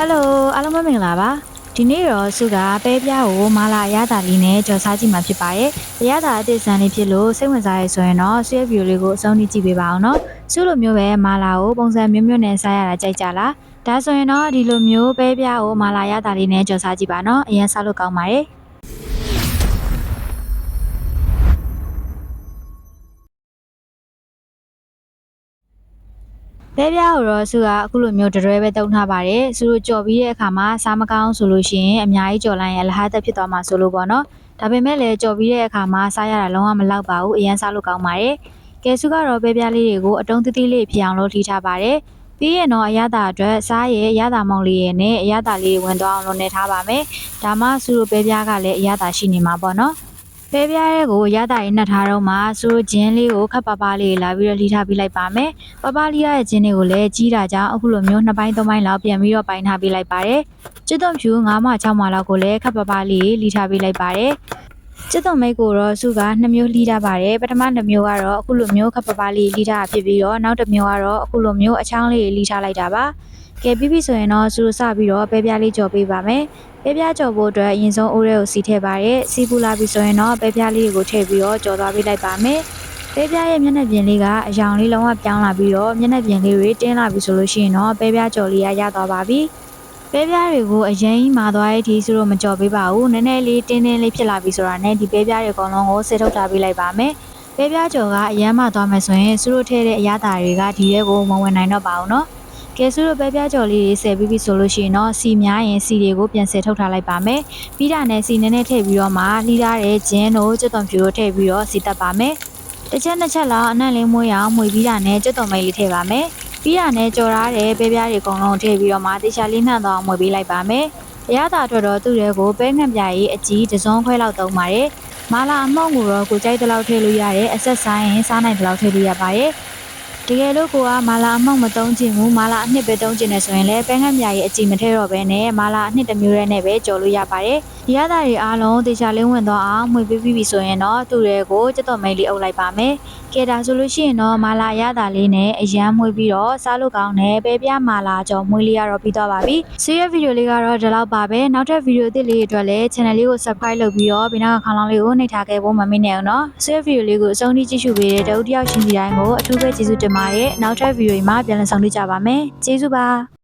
ဟယ်လိုအားလုံးပဲမင်္ဂလာပါဒီနေ့တော့စုကပဲပြားကိုမာလာအရသာလေးနဲ့ကြော်စားကြည့်မှာဖြစ်ပါတယ်အရသာအသစ်ဆန်လေးဖြစ်လို့စိတ်ဝင်စားရဆိုရင်တော့ဆွေးဗီဒီယိုလေးကိုအဆုံးထိကြည့်ပေးပါအောင်နော်စုလိုမျိုးပဲမာလာကိုပုံစံမျိုးမျိုးနဲ့စားရတာကြိုက်ကြလားဒါဆိုရင်တော့ဒီလိုမျိုးပဲပြားကိုမာလာအရသာလေးနဲ့ကြော်စားကြည့်ပါနော်အရင်စားလို့ကောင်းပါတယ် ပဲပြားကိုတော့စုကအခုလိုမျိုးတရွဲပဲတုံထားပါတယ်စုတို့ကြော်ပြီးတဲ့အခါမှာစားမကောင်းဆိုလို့ရှိရင်အများကြီးကြော်လိုက်ရင်လဟတ်သက်ဖြစ်သွားမှာဆိုလို့ပေါ့နော်ဒါပေမဲ့လည်းကြော်ပြီးတဲ့အခါမှာစားရတာလုံးဝမလောက်ပါဘူးအရင်စားလို့ကောင်းပါတယ်ကဲစုကတော့ပဲပြားလေးတွေကိုအတုံးသေးသေးလေးဖြစ်အောင်လို့ထိထားပါတယ်ပြီးရင်တော့အရသာအတွက်စားရဲ့အရသာမောင်လေးရဲ့နဲ့အရသာလေးဝင်သွားအောင်လုပ်နေထားပါမယ်ဒါမှစုတို့ပဲပြားကလည်းအရသာရှိနေမှာပေါ့နော် ပဲပြားရဲကိုရတာရေးနှက်ထားတော့မှစူဂျင်းလေးကိုခပ်ပပလေးလာပြီးတော့လှီထားပေးလိုက်ပါမယ်။ပပလေးရရဲ့ဂျင်းလေးကိုလည်းကြီးတာကြောင့်အခုလိုမျိုးနှစ်ပိုင်းသုံးပိုင်းလောက်ပြန်ပြီးတော့ပိုင်းထားပေးလိုက်ပါတယ်။ကျွတ်သွန်ဖြူ9မှ6မှလောက်ကိုလည်းခပ်ပပလေးလှီထားပေးလိုက်ပါတယ်။ကျွတ်သွန်မိတ်ကိုတော့စုက2မျိုးလှီထားပါတယ်။ပထမတစ်မျိုးကတော့အခုလိုမျိုးခပ်ပပလေးလှီထားတာဖြစ်ပြီးတော့နောက်တစ်မျိုးကတော့အခုလိုမျိုးအချောင်းလေးလှီထားလိုက်တာပါ။ ကဲပြီးပြီဆိုရင်တော့စူစပြီးတော့ပဲပြားလေးကြော်ပေးပါမယ်။ ပဲပြားကြော်ဖို့အတွက်အရင်ဆုံးအိုးရဲကိုစီထည့်ပါရဲစီပူလာပြီဆိုရင်တော့ပဲပြားလေးကိုထည့်ပြီးတော့ကြော်သွားပေးလိုက်ပါမယ်ပဲပြားရဲ့မျက်နှာပြင်လေးကအယောင်လေးလုံးဝပြောင်းလာပြီးတော့မျက်နှာပြင်လေးတွေတင်းလာပြီဆိုလို့ရှိရင်တော့ပဲပြားကြော်လေးရရသွားပါပြီပဲပြားတွေကိုအရင်ကြီးမာသွားတဲ့အထိဆိုတော့မကြော်ပေးပါဘူးနည်းနည်းလေးတင်းတင်းလေးဖြစ်လာပြီဆိုတာနဲ့ဒီပဲပြားတွေအကုန်လုံးကိုဆေးထုတ်ထားပေးလိုက်ပါမယ်ပဲပြားကြော်ကအရမ်းမှသွားမယ်ဆိုရင်သူတို့ထည့်တဲ့အရသာတွေကဒီရဲကိုမဝင်နိုင်တော့ပါဘူးเนาะ ကဲဆိုတော့ပဲပြားကြော်လေးတွေဆယ်ပြီးပြီဆိုလို့ရှိရင်တော့စီများရင်စီတွေကိုပြန်ဆယ်ထုတ်ထားလိုက်ပါမယ်ပြီးတာနဲ့စီနည်းနည်းထည့်ပြီးတော့မှလှီးထားတဲ့ဂျင်းတို့ကျွတ်သွန်ဖြူတို့ထည့်ပြီးတော့စီတက်ပါမယ်တစ်ချက်နှစ်ချက်လောက်အနံ့လေးမွေးအောင်မှွေပြီးတာနဲ့ကျွတ်သွန်မိတ်လေးထည့်ပါမယ်ပြီးတာနဲ့ကြော်ထားတဲ့ပဲပြားတွေအကုန်လုံးထည့်ပြီးတော့မှတေချာလေးနှံ့တော့မှွေပေးလိုက်ပါမယ်အရသာအတွက်တော့သူ့တွေကိုပဲငှက်ပြားကြီးအကြီးတစ်စုံခွဲလောက်သုံးပါတယ်မာလာအမောက်ကိုတော့ကိုကြိုက်တဲ့လောက်ထည့်လို့ရတယ်အဆက်ဆိုင်ရင်စားနိုင်တဲ့လောက်ထည့်လို့ရပါတယ် တကယ်လို့ကိုကမာလာအမောက်မသုံးချင်ဘူးမာလာအနှစ်ပဲသုံးချင်တယ်ဆိုရင်လည်းပဲငှက်မြာရဲ့အကြည့်မထည့်တော့ဘဲနဲ့မာလာအနှစ်တစ်မျိုးရဲနဲ့ပဲကြော်လို့ရပါတယ်ဒီရတာတွေအားလုံးတေချာလေးဝင်သွားအောင်မှွေပေးပြီးပြီဆိုရင်တော့သူ့တွေကိုစက်တော်မိတ်လေးအုပ်လိုက်ပါမယ် ကဲဒါဆိုလို့ရှိရင်တော့မာလာရတာလေးနဲ့အရန်မှွေပြီးတော့စားလို့ကောင်းတဲ့ပဲပြမာလာကြော်မှွေလေးရတော့ပြီးသွားပါပြီဆေးရဗီဒီယိုလေးကတော့ဒီလောက်ပါပဲနောက်ထပ်ဗီဒီယိုအသစ်လေးတွေအတွက်လည်း channel လေးကို subscribe လုပ်ပြီးတော့ဘေးနားကခေါင်းလောင်းလေးကိုနှိပ်ထားခဲ့ဖို့မမေ့နဲ့အောင်နော်ဆေးဗီဒီယိုလေးကိုအဆုံးထိကြည့်ရှုပေးတဲ့တအုပ်တစ်ယောက်ရှင်စီတိုင်းကိုအထူးပဲကျေးဇူးတင်ပါတယ်နောက်ထပ်ဗီဒီယိုတွေမှာပြန်လည်ဆောင်တွေ့ကြပါမယ်ကျေးဇူးပါ